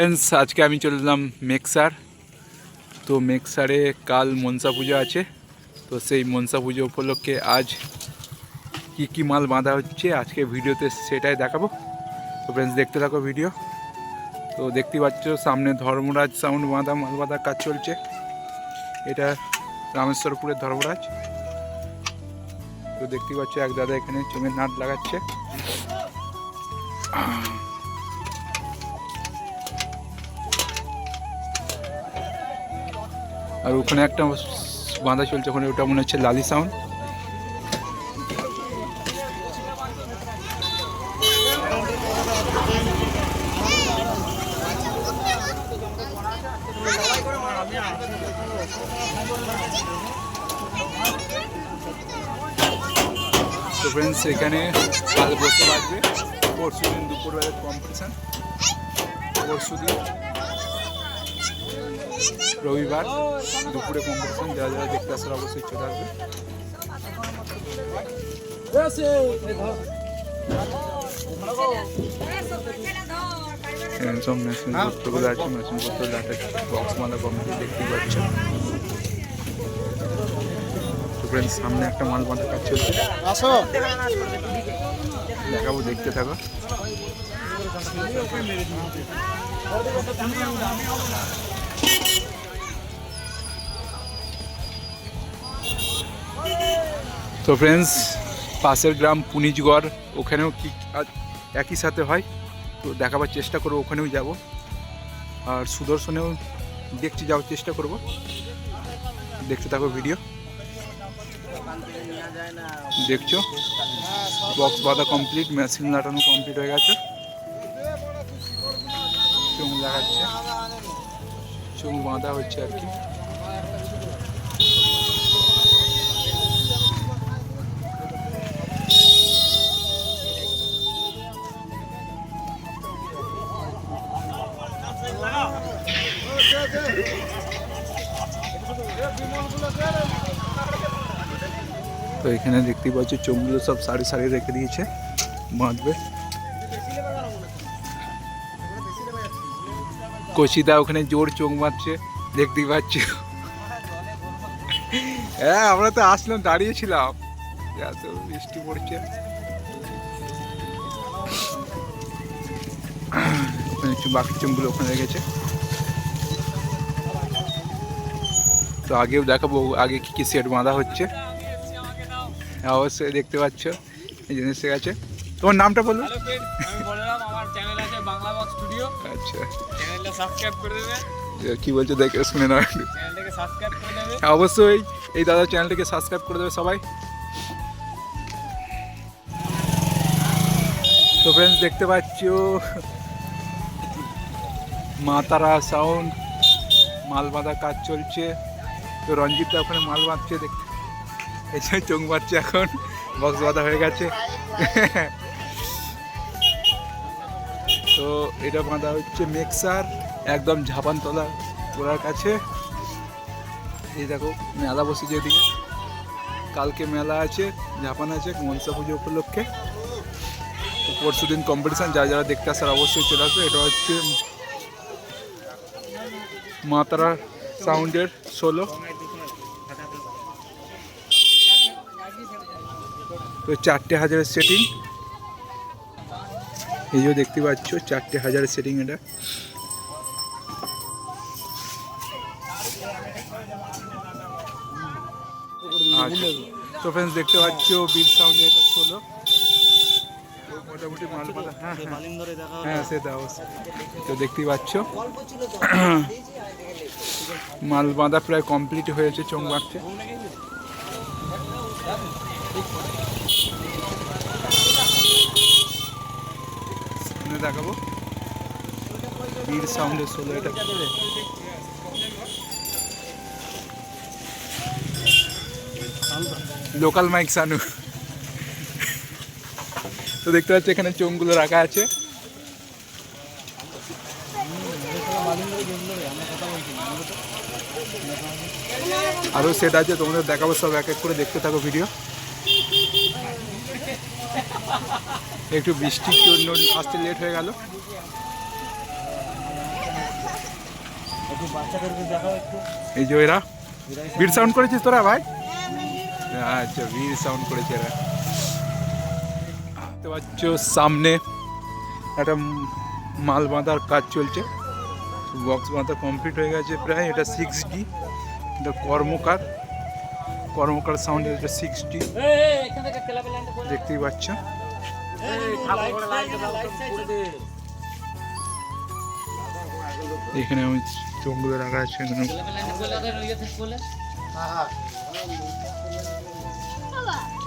Friends আজকে আমি চলে এলাম মেক্সার। তো মেক্সারে কাল মনসা পুজো আছে। তো সেই মনসা পুজো উপলক্ষে আজ কি কি মাল বাঁধা হচ্ছে আজকে ভিডিওতে সেটাই দেখাবো। তো ফ্রেন্ডস দেখতে থাকো ভিডিও। তো দেখতে পাচ্ছ, সামনে ধর্মরাজ সাউন্ড বাঁধা, মাল বাঁধার কাজ চলছে। এটা রামেশ্বরপুরের ধর্মরাজ। তো দেখতে পাচ্ছ, এক দাদা এখানে চুমের নাট লাগাচ্ছে। আর ওখানে একটা বাঁধা চলছে, ওখানে ওটা মনে হচ্ছে লালি সাউন্ড তো ফ্রেন্ডস এখানে কাল বসে বাজবে পরশু দিন দুপুরবেলা কম্পিটিশান পরশু দিন রবিবার দুপুরে কম্পিটিশন যারা যারা দেখতে আসার অবশ্যই চলে আসবে। এখানে সব মেশিন পত্রগুলো আছে মেশিন পত্র লাটে বক্স মালা কমিটি দেখতে পাচ্ছ তো সামনে একটা মাল বাঁধা কাজ চলছে আসো। দেখাবো দেখতে থাকো। তো ফ্রেন্ডস পাশের গ্রাম পুনিজগড়, ওখানেও কি একই সাথে হয়, তো দেখাবার চেষ্টা করব, ওখানেও যাব। আর সুদর্শনেও দেখছি যাওয়ার চেষ্টা করব। দেখতে থাকো ভিডিও দেখছ? বক্স বাঁধা কমপ্লিট মেশিন লাটানো কমপ্লিট হয়ে গেছে। চুং লাগাচ্ছে। চুং বাঁধা হচ্ছে আর কি। এখানে দেখতে পাচ্ছ, চোখগুলো সব সারি সারি রেখে দিয়েছে, বাঁধবে। কচিদা ওখানে জোর চোখ মারছে দেখতেই পাচ্ছ। হ্যাঁ আমরা তো আসলাম দাঁড়িয়েছিলাম এত বৃষ্টি পড়ছে। ওখানে বাকি চোখগুলো ওখানে রেখেছে। তো আগেও দেখাবো, আগে কি কি সেট বাঁধা হচ্ছে। অবশ্যই দেখতে পাচ্ছ এই জিনিস আছে। তোমার নামটা বাংলা। আচ্ছা। কি বলছো দেখে শুনে হ্যাঁ, অবশ্যই এই দাদা চ্যানেলটিকে সাবস্ক্রাইব করে দেবে সবাই। তো ফ্রেন্ডস দেখতে পাচ্ছ মা তারা সাউন্ড মাল বাঁধা কাজ চলছে। তো রঞ্জিত ওখানে মাল বাঁধছে দেখতে যে চোখ বাঁধছে এখন। বক্স বাঁধা হয়ে গেছে। তো এটা বাঁধা হচ্ছে মিক্সার, একদম ঝাপানতলা গোড়ার কাছে। এই দেখো, মেলা বসেছে এদিকে। কালকে মেলা আছে, ঝাপান আছে, মনসা পুজো উপলক্ষে। পরশু দিন কম্পিটিশান যারা যারা দেখতে আসার অবশ্যই চলে আসবে। এটা হচ্ছে মাতারা সাউন্ডের ষোলো তো চারটে হাজারের সেটিং এই যে দেখতে পাচ্ছ, চারটে হাজারের সেটিং এটা। আচ্ছা। তো ফ্রেন্ডস দেখতে পাচ্ছ বীর সাউন্ডে এটা ষোলো মোটামুটি হ্যাঁ হ্যাঁ। হ্যাঁ সেটা অবশ্যই। তো দেখতেই মাল বাঁধা প্রায় কমপ্লিট হয়েছে চোখ বাঁধছে লোকাল মাইক সানু তো দেখতে পাচ্ছি, এখানে চোঙগুলো রাখা আছে। আরও সেট আছে, তোমাদের দেখাবো সব এক এক করে, দেখতে থাকো ভিডিও একটু বৃষ্টির জন্য আসতে লেট হয়ে গেল। একটু বাচ্চাদেরকে দেখাও একটু। এই যে এরা বীর সাউন্ড করেছিস তোরা ভাই? আচ্ছা বীর সাউন্ড করেছে এরা। দেখতে পাচ্ছ সামনে একটা মাল বাঁধার কাজ চলছে। বক্স বাঁধা কমপ্লিট হয়ে গেছে প্রায় এটা সিক্স ডি এটা কর্মকার। কর্মকার সাউন্ড এটা সিক্স ডি দেখতেই পাচ্ছ। এখানে আমি চোখগুলো রাখা আছে, এখানে ক্লাব ল্যান্ড করে দে থেকে বলে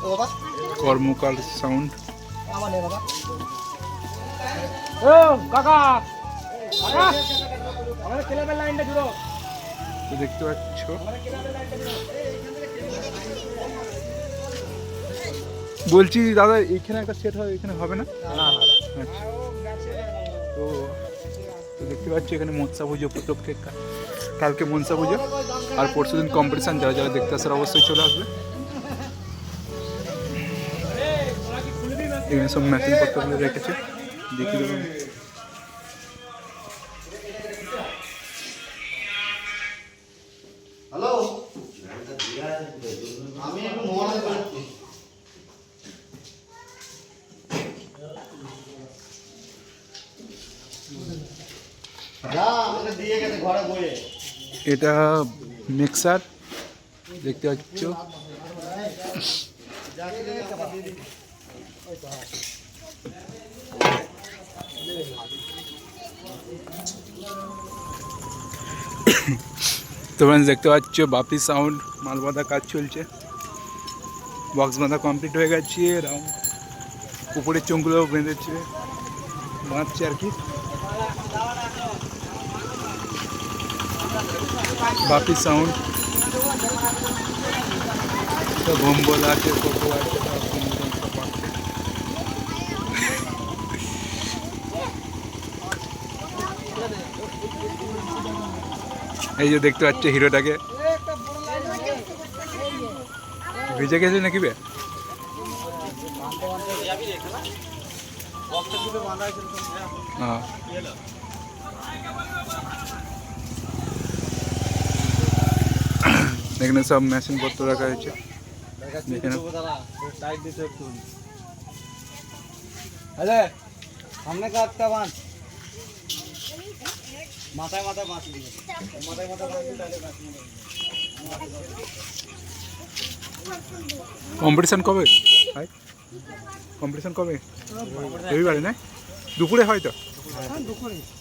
ও বাবা কর্মকার সাউন্ড আমার নেই বলছি দাদা এইখানে একটা সেট হবে এখানে হবে না? না না আচ্ছা। তো দেখতে পাচ্ছ এখানে মনসা পুজো উপলক্ষে কালকে মনসা পুজো। আর পরশু দিন কম্পিটিশান যারা যারা দেখতে আসার অবশ্যই চলে আসবে। এখানে সব ম্যাচিং পত্রগুলো রেখেছে। দেখিয়ে দেবো। হ্যালো আমি একটু মোহনা করছি যা আমাকে দিয়ে গেছে ঘরে বয়ে এটা মিক্সার, দেখতে পাচ্ছ? তোমরা দেখতে পাচ্ছ, বাপি সাউন্ড মাল বাঁধা কাজ চলছে। বক্স বাঁধা কমপ্লিট হয়ে গেছে রাউন্ড উপরের চোঙগুলো বেঁধেছে। বাঁধছে আর কি। বাপি সাউন্ড তো ভম্বল আছে কোকো আছে। এই যে দেখতে পাচ্ছে হিরোটাকে। ভিজে গেছে নাকি বে? হ্যাঁ। এখানে সব মেশিন পত্র রাখা হয়েছে। সামনে কাটটা বাঁধ মাথায় মাথায় বাঁধ মাথায় মাথায় কম্পিটিশন কবে? কম্পিটিশন কবে? রবিবারে, না? দুপুরে হয়তো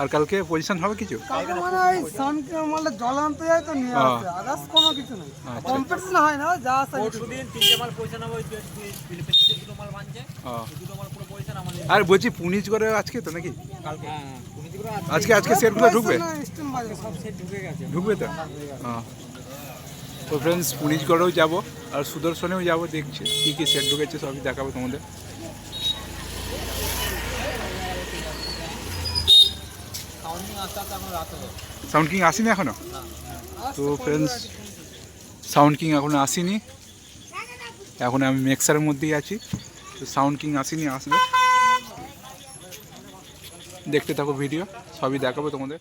আর কালকে পজিশন হবে কিছু? কালকে মানে ওই সানকে মানে জল আনতে যায় তো নিয়ে হ্যাঁ। আসতে আদার্স কোনো কিছু নেই। আচ্ছা। কম্পিটিশন হয় না যা আছে। পরশু দিন তিনটে মাল নেব ফিলিপিন্সে দুটো মাল মানছে দুটো মাল পুরো পয়সা আমাদের আর বলছি পুনিশ করে আজকে তো নাকি? কালকে। হ্যাঁ আজকে আজকে সেটগুলো ঢুকবে? সব সে ঢুকে গেছে। ঢুকবে তো? হ্যাঁ। তো ফ্রেন্ডস পুনিশগড়েও যাব আর সুদর্শনেও যাব দেখছি কী কী সেট ঢুকেছে সবই দেখাবো তোমাদের। সাউন্ডিং কিং আসেনি এখনও? তো ফ্রেন্ডস সাউন্ড কিং এখনও আসেনি। এখন আমি মিক্সারের মধ্যেই আছি। তো সাউন্ড কিং আসেনি, আসবে। দেখতে থাকো ভিডিও সবই দেখাবো তোমাদের।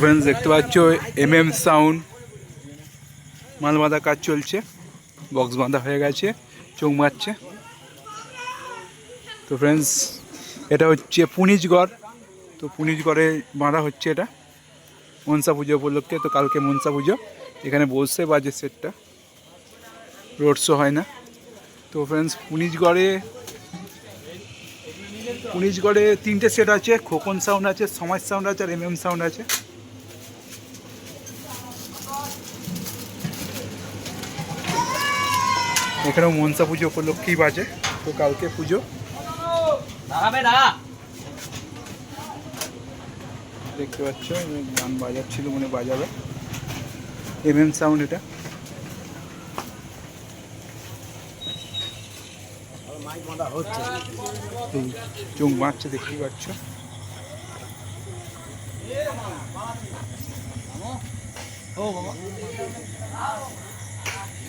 ফ্রেন্ডস দেখতে পাচ্ছ এম এম সাউন্ড মাল বাঁধা কাজ চলছে বক্স বাঁধা হয়ে গেছে, চোখ মারছে তো ফ্রেন্ডস এটা হচ্ছে পুনিজগড় তো পুনিজগড়ে বাঁধা হচ্ছে এটা, মনসা পুজো উপলক্ষে, তো কালকে মনসা পুজো, এখানে বসে বাজে সেটটা রোড শো হয় না। তো ফ্রেন্ডস পুনিজগড়ে পুনিজগড়ে তিনটে সেট আছে, খোকন সাউন্ড আছে, সমাজ সাউন্ড আছে, আর এম এম সাউন্ড আছে। এখানেও মনসা পুজো উপলক্ষেই বাজে তো কালকে পুজো। দেখতে পাচ্ছ গান বাজাচ্ছিল মনে বাজাবে। এম এম সাউন্ড এটা। চোখ মারছে দেখতেই পাচ্ছ।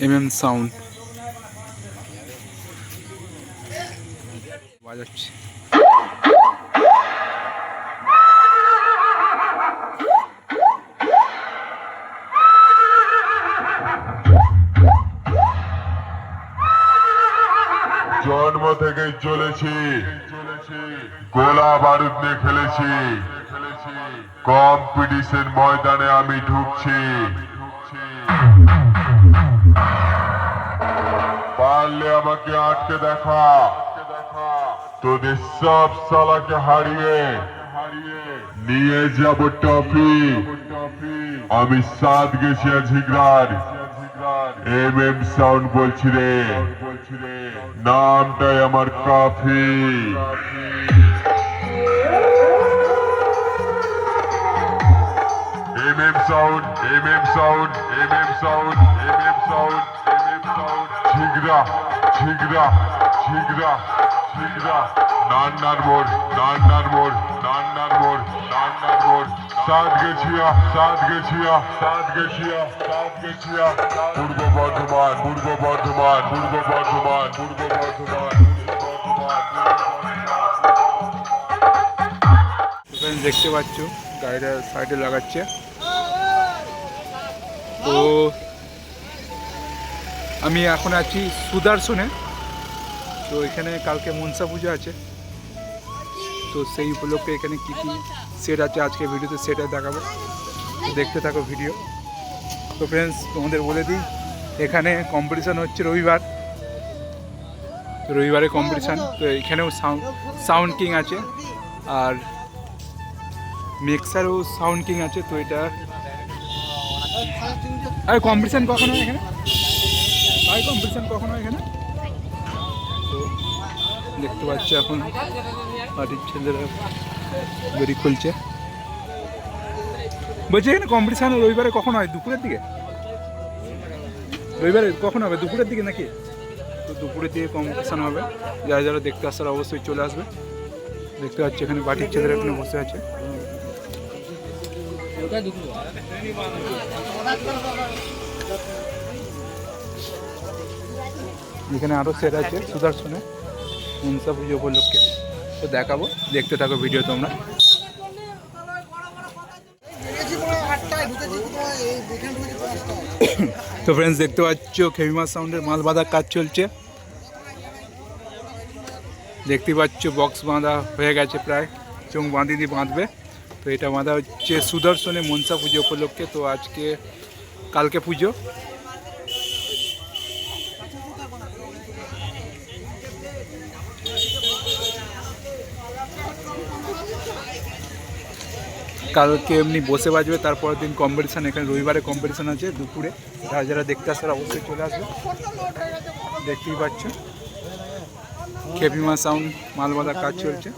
এম এম সাউন্ড জন্ম থেকেই চলেছি। গোলা বারুদ নিয়ে খেলেছি কম্পিটিশন ময়দানে আমি ঢুকছি। পারলে আমাকে আটকে দেখা। তোদের সব সালাকে হারিয়ে নিয়ে যাব টফি। আমি সাত গেছি ঝিগরার এম এম সাউন্ড বলছি রে। নামটাই আমার Kafi M M sound M M sound M M sound M M sound M M sound. Jhigra Jhigra Jhigra Nannar মোড় নান্নার মোড় নান্নার মোড় নান্নার মোড় সাত গেছিয়া সাত গেছিয়া সাত গেছিয়া সাত গেছিয়া। পূর্ব বর্ধমান পূর্ব বর্ধমান পূর্ব বর্ধমান পূর্ব বর্ধমান। দেখতে পাচ্ছ, গাড়িটা সাইডে লাগাচ্ছে। তো আমি এখন আছি সুদর্শনে। তো এখানে কালকে মনসা পুজো আছে। তো সেই উপলক্ষে এখানে কী কী সেট আছে আজকে ভিডিওতে সেটা দেখাবো। দেখতে থাকো ভিডিও তো ফ্রেন্ডস তোমাদের বলে দিই, এখানে কম্পিটিশান হচ্ছে রবিবার। রবিবারে কম্পিটিশান তো এখানেও সাউন্ড সাউন্ড কিং আছে। আর মিক্সারও সাউন্ড কিং আছে, তো এটা আর কম্পিটিশান কখন হয় এখানে? কম্পিটিশান কখন হয় এখানে? দেখতে পাচ্ছি এখন বাড়ির ছেলেরা বেরি খুলছে। বলছি এখানে কম্পিটিশান রবিবারে কখন হয়? দুপুরের দিকে? রবিবারে কখন হবে? দুপুরের দিকে নাকি? তো দুপুরের দিকে কম্পিটিশান হবে। যারা যারা দেখতে আসার অবশ্যই চলে আসবে। দেখতে পাচ্ছি এখানে বাটির ছেলেরা এখানে বসে আছে। এখানে আরও সেট আছে সুদর্শনে মনসা পুজো উপলক্ষে? তো দেখাবো, দেখতে থাকো ভিডিও তোমরা। তো ফ্রেন্ডস দেখতে পাচ্ছ খেমিমা সাউন্ডের মাল বাঁধার কাজ চলছে। দেখতে পাচ্ছ বক্স বাঁধা হয়ে গেছে প্রায়, চোখ বাঁধি দিয়ে বাঁধবে। তো এটা বাঁধা হচ্ছে সুদর্শনে মনসা পুজো উপলক্ষে। তো আজকে, কালকে পুজো। কালকে এমনি বসে বাজবে, তারপরের দিন কম্পিটিশান এখানে রবিবারে কম্পিটিশান আছে, দুপুরে। যারা যারা দেখতে আসার অবশ্যই চলে আসবে। দেখতেই পাচ্ছ খেপিমা সাউন্ড মাল বাঁধার কাজ চলছে।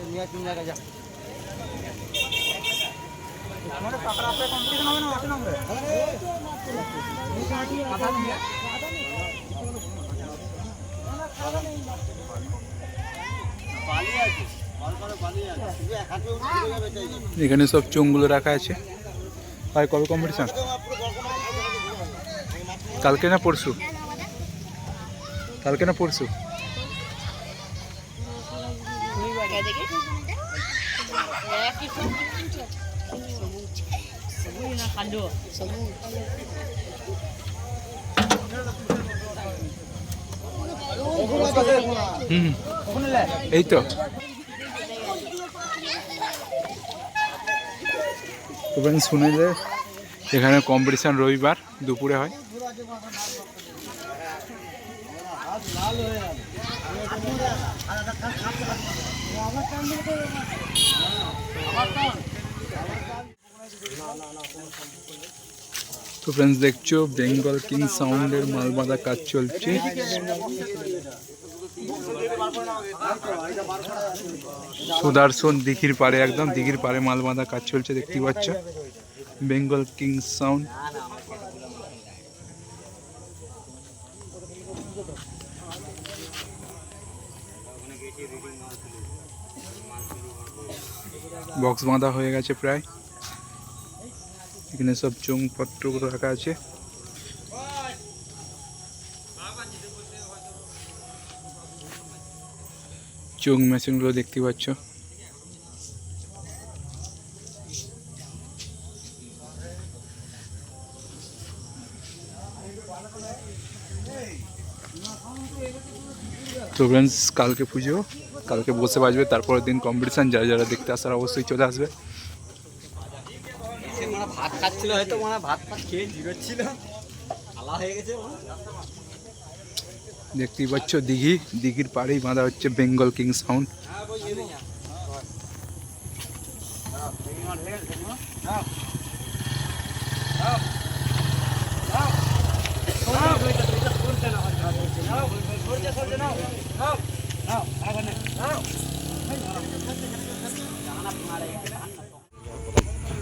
এখানে সব চোঙগুলো রাখা আছে। ভাই, কবে কম্পিটিশন কালকে না পরশু? কালকে না পরশু? হুম। এই তো। তো শুনে যে এখানে কম্পিটিশান রবিবার দুপুরে হয়। তো ফ্রেন্ডস দেখছ বেঙ্গল কিং সাউন্ডের মাল বাঁধা কাজ চলছে। সুদর্শন দিঘির পাড়ে একদম, দিঘির পাড়ে মাল বাঁধা কাজ চলছে, দেখতে পাচ্ছ? বেঙ্গল কিং সাউন্ড বক্স বাঁধা হয়ে গেছে প্রায়। এখানে সব চোঙপত্রগুলো রাখা আছে। চোখ মেশিনগুলো দেখতে পাচ্ছ। তো ফ্রেন্ডস কালকে পুজো, কালকে বসে বাজবে, তারপরের দিন কম্পিটিশান যারা যারা দেখতে আসার অবশ্যই চলে আসবে। মানে ভাত খাচ্ছিল, হয়তো মানে ভাত খেয়ে জিরোচ্ছিল। হয়ে গেছে দেখতেই পাচ্ছ, দিঘি, দিঘির পাড়েই বাঁধা হচ্ছে বেঙ্গল কিং সাউন্ড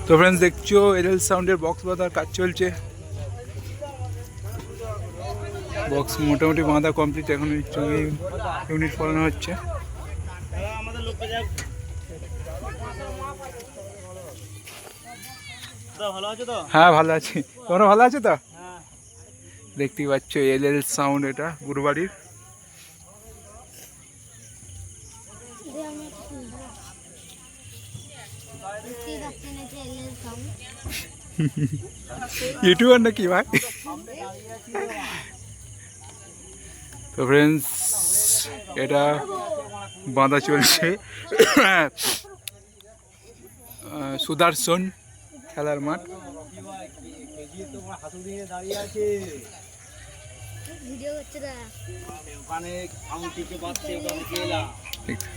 তো ফ্রেন্ডস দেখছ এলএল সাউন্ডের বক্স বাঁধার কাজ চলছে। বক্স মোটামুটি বাঁধা কমপ্লিট এখন ইউনিট পড়ানো হচ্ছে। হ্যাঁ ভালো আছি। তোমরা ভালো আছো তো? দেখতেই পাচ্ছ এল এল সাউন্ড এটা গুরুবাড়ির। ইউটিউবার নাকি ভাই? তো ফ্রেন্ডস এটা বাঁধা চলছে। সুদর্শন খেলার মাঠ।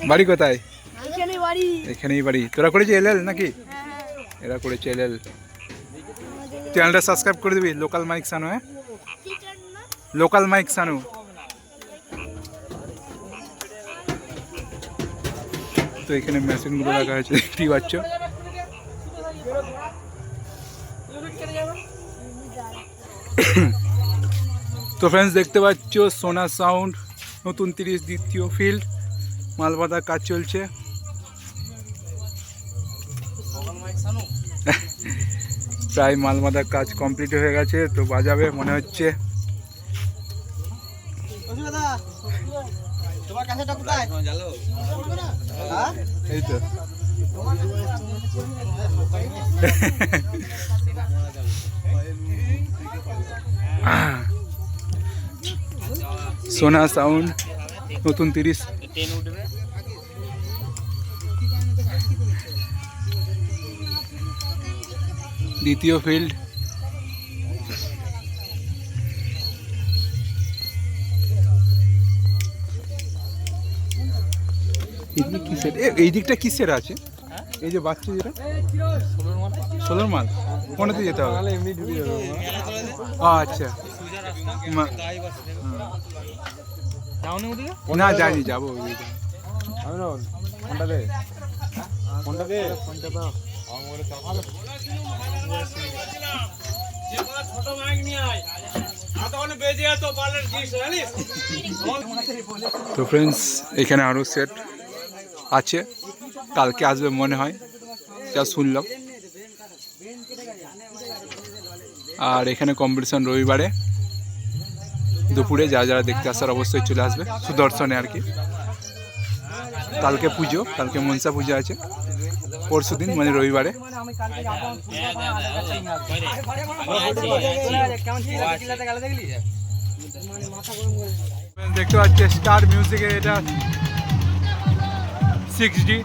বাড়ি কোথায়? এখানেই বাড়ি। তোরা করেছে এল নাকি? এরা করেছে এল চ্যানেলটা সাবস্ক্রাইব করে দিবি লোকাল মাইক সানু হ্যাঁ? Local mic Sanu. তো এখানে মেশিনগুলো রাখা আছে, দেখতেই পাচ্ছ। তো ফ্রেন্ডস দেখতে পাচ্ছ সোনা সাউন্ড নতুন তিরিশ দ্বিতীয় ফিল্ড মালবাদা কাজ চলছে। প্রায় মালমাদার কাজ কমপ্লিট হয়ে গেছে, তো বাজাবে মনে হচ্ছে। তোমার হ্যাঁ এই তো সোনা সাউন্ড নতুন তিরিশ ট্রেন উঠবে দ্বিতীয় ফিল্ড এদিকে এই দিকটা কিসের আছে? এই যে বাচ্চা যেটা? ষোলোর মাল। কোনতে যেতে হবে? এমনি ও আচ্ছা। না যাইনি যাব ফোনটা দে ফোনটা দে ফোনটা দাও তো ফ্রেন্ডস এখানে আরও সেট আছে, কালকে আসবে মনে হয়, যা শুনলাম। আর এখানে কম্পিটিশন রবিবারে। দুপুরে যারা যারা দেখতে আসার অবশ্যই চলে আসবে, সুদর্শনে আর কি। কালকে পুজো, কালকে মনসা পুজো আছে। পরশু দিন মানে রবিবারে। দেখতে পাচ্ছে স্টার মিউজিকের এটা সিক্স ডি